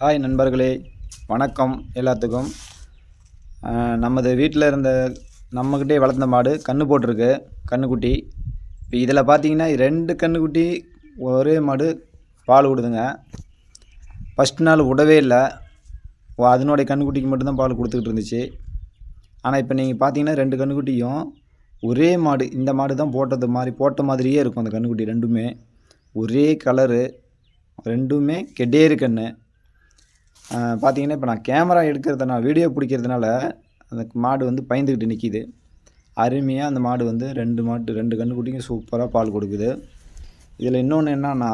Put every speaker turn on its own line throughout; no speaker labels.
Hi நண்பர்களே வணக்கம் எல்லாத்துக்கும். நமது வீட்டில் இருந்த நம்மக்கிட்டே வளர்ந்த மாடு கன்று போட்டிருக்கு கன்றுக்குட்டி இப்போ இதில் பார்த்தீங்கன்னா ரெண்டு கன்றுக்குட்டி ஒரே மாடு பால் விடுதுங்க ஃபஸ்ட் நாள் விடவே இல்லை. ஓ, அதனுடைய கன்றுக்குட்டிக்கு மட்டும்தான் பால் கொடுத்துக்கிட்டு இருந்துச்சு. ஆனால் இப்போ நீங்கள் பார்த்தீங்கன்னா ரெண்டு கன்றுக்குட்டியும் ஒரே மாடு இந்த மாடு தான் போட்டது மாதிரி போட்ட மாதிரியே இருக்கும் அந்த கன்றுக்குட்டி ரெண்டுமே. ஒரே கலரு ரெண்டுமே கெடேரு கன்று பார்த்தீங்கன்னா இப்போ நான் கேமரா எடுக்கிறதுனால வீடியோ பிடிக்கிறதுனால அந்த மாடு வந்து பயந்துக்கிட்டு நிற்கிது அருமையாக அந்த மாடு வந்து ரெண்டு மாட்டு ரெண்டு கன்றுக்குட்டிக்கும் சூப்பராக பால் கொடுக்குது. இதில் இன்னொன்று என்னன்னா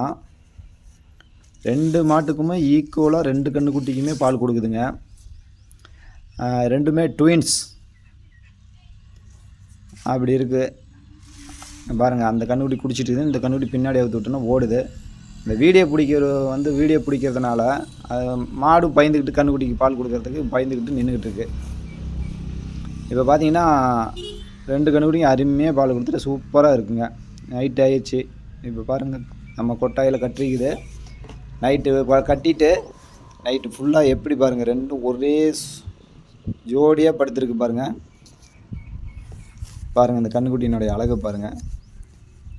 ரெண்டு மாட்டுக்குமே ஈக்குவலாக ரெண்டு கன்றுக்குட்டிக்குமே பால் கொடுக்குதுங்க. ரெண்டுமே ட்வின்ஸ் அப்படி இருக்குது பாருங்கள் அந்த கண்ணுக்குட்டி குடிச்சிட்டு இருக்குது. இந்த கண்ணுக்குட்டி பின்னாடி அவுத்து விட்டோன்னா ஓடுது. இந்த வீடியோ பிடிக்கிற வந்து வீடியோ பிடிக்கிறதுனால மாடு பயந்துக்கிட்டு கண்ணுக்குட்டிக்கு பால் கொடுக்கறதுக்கு பயந்துக்கிட்டு நின்றுக்கிட்டு இருக்கு. இப்போ பார்த்தீங்கன்னா ரெண்டு கண்ணுக்குட்டியும் அருமையாக பால் கொடுத்துட்டு சூப்பராக இருக்குங்க. நைட் ஆயிடுச்சு. இப்போ பாருங்கள் நம்ம கொட்டாயில் கட்டிருக்குது. நைட்டு கட்டிட்டு நைட்டு ஃபுல்லாக எப்படி பாருங்கள் ரெண்டும் ஒரே ஜோடியாக படுத்துருக்கு பாருங்கள் பாருங்கள் இந்த கண்ணுக்குட்டியினுடைய அழகை பாருங்கள்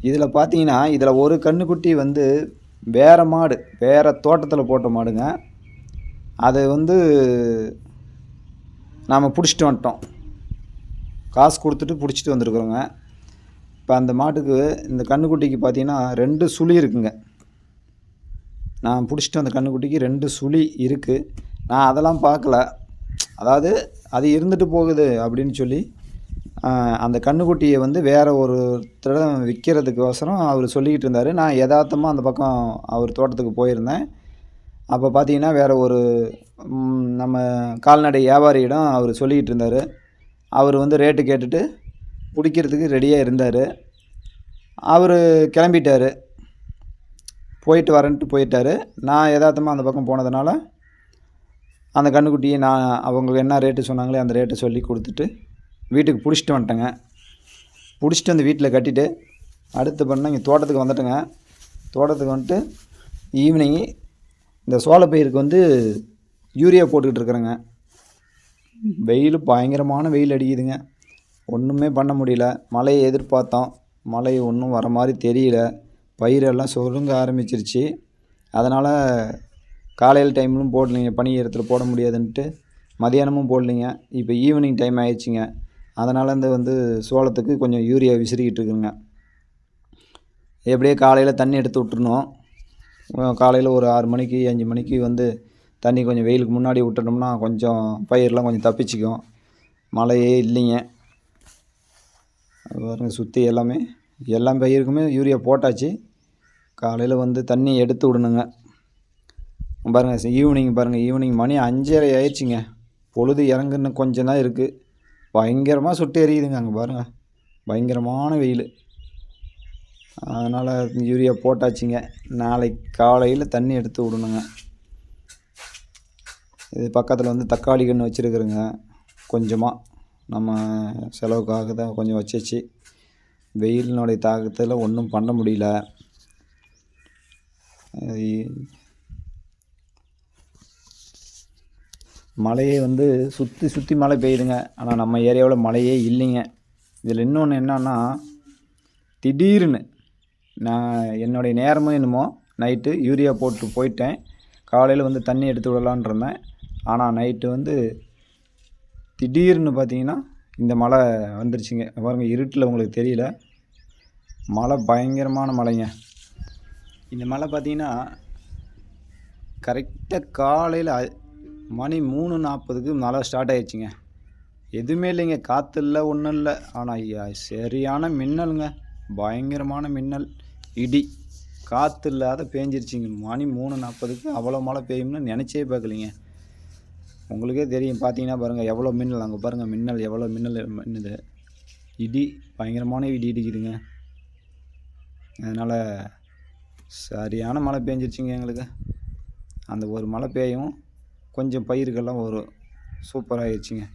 இதில் பார்த்தீங்கன்னா இதில் ஒரு கண்ணுக்குட்டி வந்து வேறு மாடு வேறு தோட்டத்தில் போட்ட மாடுங்க. அது வந்து நாம் பிடிச்சிட்டு வந்துட்டோம். காசு கொடுத்துட்டு பிடிச்சிட்டு வந்திருக்குறோங்க. இப்போ அந்த மாட்டுக்கு இந்த கண்ணுக்குட்டிக்கு பார்த்தீங்கன்னா ரெண்டு சுழி இருக்குங்க. நான் பிடிச்சிட்டு வந்த கண்ணுக்குட்டிக்கு ரெண்டு சுழி இருக்குது நான் அதெல்லாம் பார்க்கல. அதாவது அது இருந்துட்டு போகுது அப்படின்னு சொல்லி அந்த கண்ணுக்குட்டியை வந்து வேற ஒரு விற்கிறதுக்கு விற்கிறதுக்கோசரம் அவர் சொல்லிக்கிட்டு இருந்தார். நான் யதார்த்தமாக அந்த பக்கம் அவர் தோட்டத்துக்கு போயிருந்தேன். அப்போ பார்த்தீங்கன்னா வேற ஒரு நம்ம கால்நடை வியாபாரியிடம் அவர் சொல்லிக்கிட்டு இருந்தார். அவர் வந்து ரேட்டு கேட்டுட்டு பிடிக்கிறதுக்கு ரெடியாக இருந்தார். அவர் கிளம்பிட்டார். போயிட்டு வரேன்ட்டு போயிட்டாரு. நான் யதார்த்தமாக அந்த பக்கம் போனதுனால அந்த கண்ணுக்குட்டியை நான் அவங்க என்ன ரேட்டு சொன்னாங்களே அந்த ரேட்டை சொல்லி கொடுத்துட்டு வீட்டுக்கு பிடிச்சிட்டு வந்துட்டேங்க. பிடிச்சிட்டு வந்து வீட்டில் கட்டிட்டு அடுத்து பண்ண இங்கே தோட்டத்துக்கு வந்துட்டேங்க. தோட்டத்துக்கு வந்துட்டு ஈவினிங்கு இந்த சோளப்பயிருக்கு வந்து யூரியா போட்டுக்கிட்டு இருக்கிறேங்க. வெயில் பயங்கரமான வெயில் அடிக்குதுங்க. ஒன்றுமே பண்ண முடியல. மழையை எதிர்பார்த்தோம். மழை ஒன்றும் வர மாதிரி தெரியல. பயிரெல்லாம் சொருங்க ஆரம்பிச்சிருச்சு. அதனால் காலையில் டைம்லும் போடலைங்க. பனி இடத்துல போட முடியாதுன்ட்டு மதியானமும் போடலைங்க. இப்போ ஈவினிங் டைம் ஆயிடுச்சுங்க. அதனால் இந்த வந்து சோளத்துக்கு கொஞ்சம் யூரியா விசிறிக்கிட்டு இருக்குங்க. எப்படியே காலையில் தண்ணி எடுத்து விட்டுருணும் காலையில் ஒரு ஆறு மணிக்கு அஞ்சு மணிக்கு வந்து தண்ணி கொஞ்சம் வெயிலுக்கு முன்னாடி விட்டுட்டோம்னா கொஞ்சம் பயிரெலாம் கொஞ்சம் தப்பிச்சிக்கும். மழையே இல்லைங்க. அது பாருங்க சுற்றி எல்லாமே எல்லா பயிருக்குமே யூரியா போட்டாச்சு. காலையில் வந்து தண்ணி எடுத்து விடணுங்க. பாருங்கள் ஈவினிங் பாருங்கள் ஈவினிங் மணி அஞ்சரை ஆயிடுச்சுங்க. பொழுது இறங்குன்னு கொஞ்சம் தான் இருக்குது பயங்கரமாக சுட்டு எரியுதுங்க அங்கே பாருங்கள் பயங்கரமான வெயில். அதனால் யூரியா போட்டாச்சுங்க. நாளைக்கு காலையில் தண்ணி எடுத்து விடணுங்க. இது பக்கத்தில் வந்து தக்காளி கன்று வச்சுருக்குறேங்க. கொஞ்சமாக நம்ம செலவுக்காக தான் கொஞ்சம் வச்சிச்சு. வெயிலினுடைய தாக்கத்தில் ஒன்றும் பண்ண முடியல. மழையே வந்து சுற்றி சுற்றி மழை பெய்யுதுங்க. ஆனால் நம்ம ஏரியாவில் மழையே இல்லைங்க. இதில் இன்னொன்று என்னன்னா திடீர்னு நான் என்னுடைய நேரமும் என்னமோ நைட்டு யூரியா போட்டு போயிட்டேன். காலையில் வந்து தண்ணி எடுத்து விடலான் இருந்தேன். ஆனால் நைட்டு வந்து திடீர்னு பார்த்தீங்கன்னா இந்த மழை வந்துருச்சுங்க. பாருங்க இருட்டில் உங்களுக்கு தெரியல. மழை பயங்கரமான மழைங்க. இந்த மழை பார்த்தீங்கன்னா கரெக்டாக காலையில் மணி மூணு நாற்பதுக்கு மழை ஸ்டார்ட் ஆயிடுச்சுங்க. எதுவுமே இல்லைங்க. காற்று இல்லை. ஒன்றும் இல்லை ஆனால் சரியான மின்னலுங்க. பயங்கரமான மின்னல். இடி. காற்று இல்லாத பேஞ்சிருச்சிங்க. மணி மூணு நாற்பதுக்கு அவ்வளோ மழை பெய்யும்னு நினச்சே பார்க்கலிங்க. உங்களுக்கே தெரியும். பார்த்தீங்கன்னா பாருங்கள் எவ்வளோ மின்னல். அங்கே பாருங்கள் மின்னல் எவ்வளோ மின்னல் மின்னுது இடி. பயங்கரமான இடி இடிக்குதுங்க அதனால் சரியான மழை பெஞ்சிருச்சுங்க எங்களுக்கு. அந்த ஒரு மழை பெய்யும். கொஞ்சம் பயிர்கள்லாம் வரும் சூப்பராகிடுச்சிங்க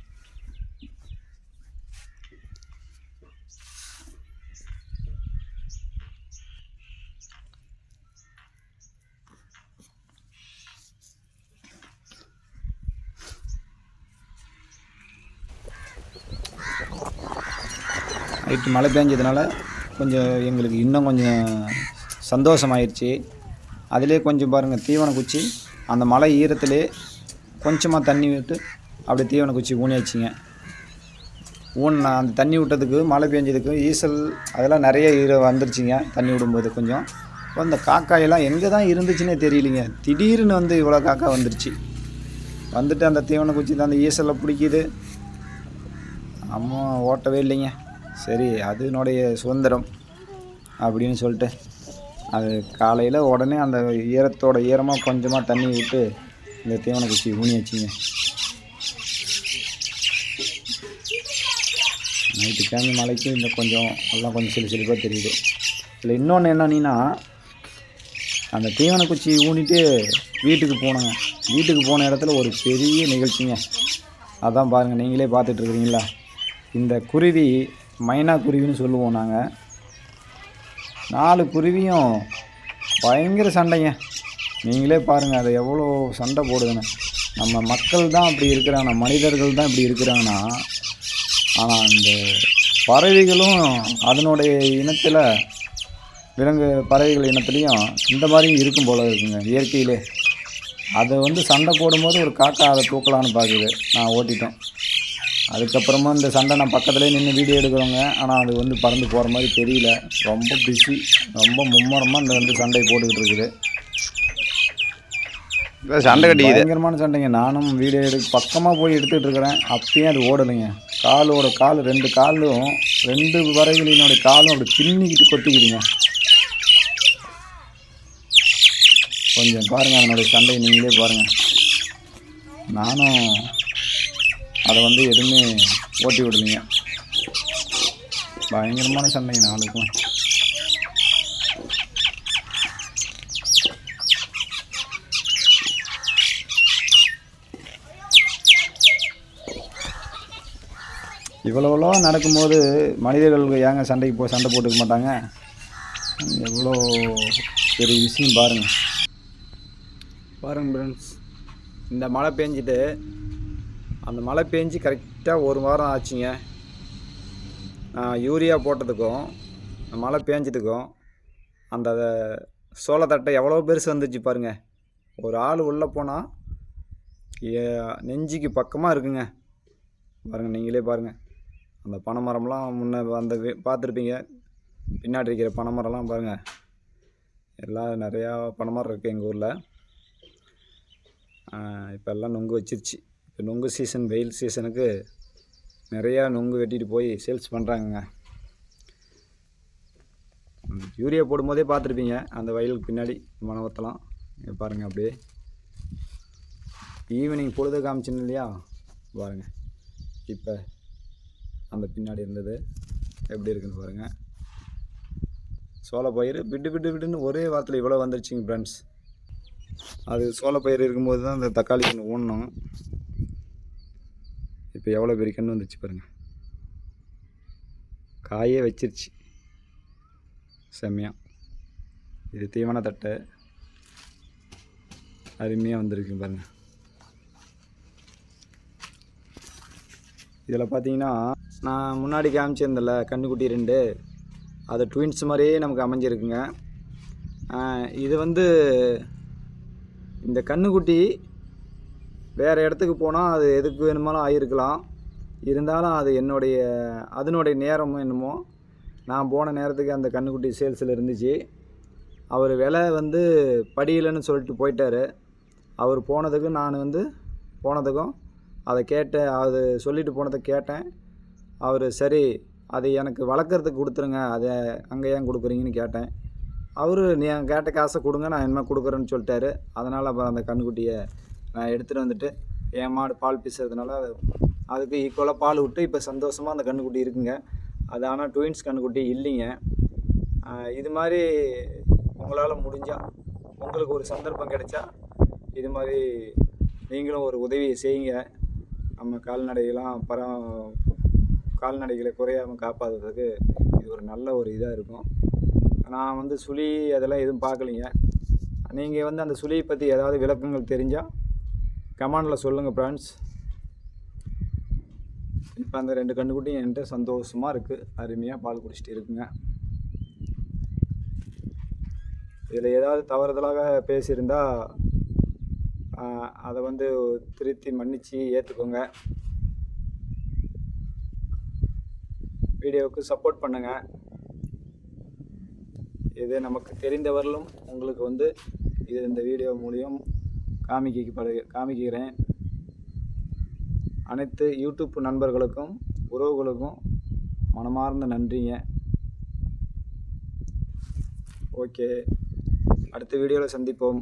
நைட்டு மழை பெஞ்சதுனால கொஞ்சம் எங்களுக்கு இன்னும் கொஞ்சம் சந்தோஷமாயிடுச்சு அதிலே கொஞ்சம் பாருங்கள் தீவன குச்சி அந்த மலை ஈரத்துலேயே கொஞ்சமாக தண்ணி விட்டு அப்படியே தீவன குச்சி ஊனியாச்சுங்க ஊன்னா அந்த தண்ணி விட்டதுக்கு மழை பெஞ்சதுக்கு ஈசல் அதெல்லாம் நிறைய ஈர வந்துருச்சுங்க தண்ணி விடும்போது கொஞ்சம். இப்போ அந்த காக்காயெல்லாம் எங்கே தான் இருந்துச்சுன்னே தெரியலிங்க. திடீர்னு வந்து இவ்வளோ காக்கா வந்துருச்சு. வந்துட்டு அந்த தீவன குச்சி தான் அந்த ஈசலை பிடிக்குது. அம்மா ஓட்டவே இல்லைங்க. சரி அதனுடைய சுதந்திரம் அப்படின்னு சொல்லிட்டு அது காலையில் உடனே அந்த ஈரத்தோட ஈரமாக கொஞ்சமாக தண்ணி விட்டு இந்த தேவனை குச்சி ஊனி வச்சுங்க நைட்டு கிழமை மலைக்கு இந்த கொஞ்சம் எல்லாம் கொஞ்சம் சிலு சிலுப்பாக தெரியுது இதில் இன்னொன்று என்னன்னா அந்த தீவன குச்சி ஊனிட்டு வீட்டுக்கு போனோங்க. வீட்டுக்கு போன இடத்துல ஒரு பெரிய நிகழ்ச்சிங்க. அதான் பாருங்கள் நீங்களே பார்த்துட்ருக்குறீங்களா? இந்த குருவி மைனா குருவின்னு சொல்லுவோம் நாங்கள் நாலு குருவியும் பயங்கர சண்டைங்க. நீங்களே பாருங்கள் அது எவ்வளோ சண்டை போடுதுன்னு. நம்ம மக்கள் தான் அப்படி இருக்கிறாங்க மனிதர்கள் தான் இப்படி இருக்கிறாங்கன்னா ஆனால் அந்த பறவைகளும் அதனுடைய இனத்தில் விலங்கு பறவைகள் இனத்துலேயும் இந்த மாதிரியும் இருக்கும் போல இருக்குங்க இயற்கையிலே. அதை வந்து சண்டை போடும்போது ஒரு காக்கா அதை தூக்கலான்னு பார்க்குது. நான் ஓட்டிட்டோம். அதுக்கப்புறமா இந்த சண்டை நான் பக்கத்துலேயே நின்று வீடியோ எடுக்கிறோங்க. ஆனால் அது வந்து பறந்து போகிற மாதிரி தெரியல. ரொம்ப பிஸி ரொம்ப மும்முரமாக இந்த வந்து சண்டை போட்டுக்கிட்டு இருக்குது.
சண்டை கட்டி
பயங்கரமான சண்டைங்க. நானும் வீடியோ எடுத்து பக்கமாக போய் எடுத்துகிட்டு இருக்கிறேன். அப்பயும் அது ஓடலைங்க. காலோட கால் ரெண்டு காலும் ரெண்டு வரைகளினுடைய காலும் அப்படி பின்னிக்கிட்டு கொட்டிக்குதுங்க. கொஞ்சம் பாருங்கள் அதனுடைய சண்டையை நீங்களே பாருங்கள் நானும் அதை வந்து எதுவுமே ஓட்டி விடலைங்க. பயங்கரமான சண்டைங்க நாளுக்கும். இவ்வளோவளோ நடக்கும்போது மனிதர்கள் ஏங்க சண்டைக்கு போய் சண்டை போட்டுக்க மாட்டாங்க? எவ்வளோ பெரிய விஷயம் பாருங்கள் பாருங்க ஃப்ரெண்ட்ஸ் இந்த மழை பெஞ்சிட்டு அந்த மழை பெஞ்சு கரெக்டாக ஒரு வாரம் ஆச்சுங்க. யூரியா போட்டதுக்கும் அந்த மழை பேஞ்சதுக்கும் அந்த சோளத்தட்டை எவ்வளோ பெருசு வந்துச்சு பாருங்கள் ஒரு ஆள் உள்ளே போனால் நெஞ்சிக்கு பக்கமாக இருக்குங்க. பாருங்கள் நீங்களே பாருங்கள் அந்த பனைமரம்லாம் முன்னே அந்த பார்த்துருப்பீங்க. பின்னாடி இருக்கிற பனைமரம்லாம் பாருங்கள் எல்லாம் நிறையா பனைமரம் இருக்குது எங்கள் ஊரில். இப்போ எல்லாம் நொங்கு வச்சிருச்சு. இப்போ நொங்கு சீசன் வெயில் சீசனுக்கு நிறையா நொங்கு வெட்டிட்டு போய் சேல்ஸ் பண்ணுறாங்கங்க யூரியா போடும்போதே பார்த்துருப்பீங்க. அந்த வயலுக்கு பின்னாடி மனவத்தலாம். பாருங்கள் அப்படியே. ஈவினிங் பொழுது காமிச்சுன்னு இல்லையா? பாருங்கள் இப்போ அந்த பின்னாடி இருந்தது. எப்படி இருக்குன்னு பாருங்கள் சோளப்பயிர் விட்டு விட்டு விட்டுன்னு ஒரே வாரத்தில் இவ்வளோ வந்துருச்சுங்க ஃப்ரெண்ட்ஸ் அது சோளப்பயிறு இருக்கும்போது தான் அந்த தக்காளி கன்று ஊனணும் இப்போ எவ்வளோ பெரிய கன்று வந்துச்சு பாருங்கள் காயே வச்சிருச்சு. செம்மையாக இது தீவன தட்டை. அருமையாக வந்திருக்கு பாருங்கள் இதில் பார்த்தீங்கன்னா நான் முன்னாடி காமிச்சிருந்தேன்ல கண்ணுக்குட்டி ரெண்டு. அது ட்வின்ஸ் மாதிரியே நமக்கு அமைஞ்சிருக்குங்க. இது வந்து இந்த கண்ணுக்குட்டி வேறு இடத்துக்கு போனால் அது எதுக்கு வேணுமாலும் ஆகிருக்கலாம் இருந்தாலும் அது என்னுடைய அதனுடைய நேரமும் என்னமோ நான் போன நேரத்துக்கு அந்த கண்ணுக்குட்டி சேல்ஸில் இருந்துச்சு. அவர் விலை வந்து படியிலன்னு சொல்லிட்டு போயிட்டார். அவர் போனதுக்கு நான் வந்து போனதுக்கும் அதை கேட்டேன் அது சொல்லிட்டு போனதை கேட்டேன். அவர் சரி அது எனக்கு வளர்க்குறதுக்கு கொடுத்துருங்க. அதை அங்கே ஏன் கொடுக்குறீங்கன்னு கேட்டேன். அவர் நீ கேட்ட காசை கொடுங்க நான் இனிமேல் கொடுக்குறேன்னு சொல்லிட்டாரு. அதனால் அப்புறம் அந்த கண்ணுக்குட்டியை நான் எடுத்துகிட்டு வந்துட்டு என் மாடு பால் பீசுறதுனால அது அதுக்கு ஈக்குவலாக பால் விட்டு இப்போ சந்தோஷமாக அந்த கண்ணுக்குட்டி இருக்குங்க. அது ஆனால் ட்வின்ஸ் கண்ணுக்குட்டி இல்லைங்க. இது மாதிரி உங்களால் முடிஞ்சால் உங்களுக்கு ஒரு சந்தர்ப்பம் கிடைச்சா இது மாதிரி நீங்களும் ஒரு உதவியை செய்யுங்க. நம்ம கால்நடைகளாம் பரம் கால்நடைகளை குறையாமல் காப்பாற்றுறதுக்கு இது ஒரு நல்ல ஒரு இதாக இருக்கும். நான் வந்து சுழி அதெல்லாம் எதுவும் பார்க்கலிங்க. நீங்கள் வந்து அந்த சுழியை பற்றி ஏதாவது விளக்கங்கள் தெரிஞ்சால் கமாண்டில் சொல்லுங்கள் ஃப்ரெண்ட்ஸ் இப்போ அந்த ரெண்டு கண்டுக்குட்டியும் என்கிட்ட சந்தோஷமாக இருக்குது அருமையாக பால் குடிச்சிட்டு இருக்குங்க. இதில் ஏதாவது தவறுதலாக பேசியிருந்தால் அதை வந்து திருத்தி மன்னித்து ஏற்றுக்கோங்க வீடியோவுக்கு சப்போர்ட் பண்ணுங்கள் இது நமக்கு தெரிந்தவர்களும் உங்களுக்கு வந்து இது இந்த வீடியோ மூலியம் காமிக்கப்படு காமிக்கிறேன். அனைத்து யூடியூப் நண்பர்களுக்கும் உறவுகளுக்கும் மனமார்ந்த நன்றிங்க. ஓகே. அடுத்த வீடியோவில் சந்திப்போம்.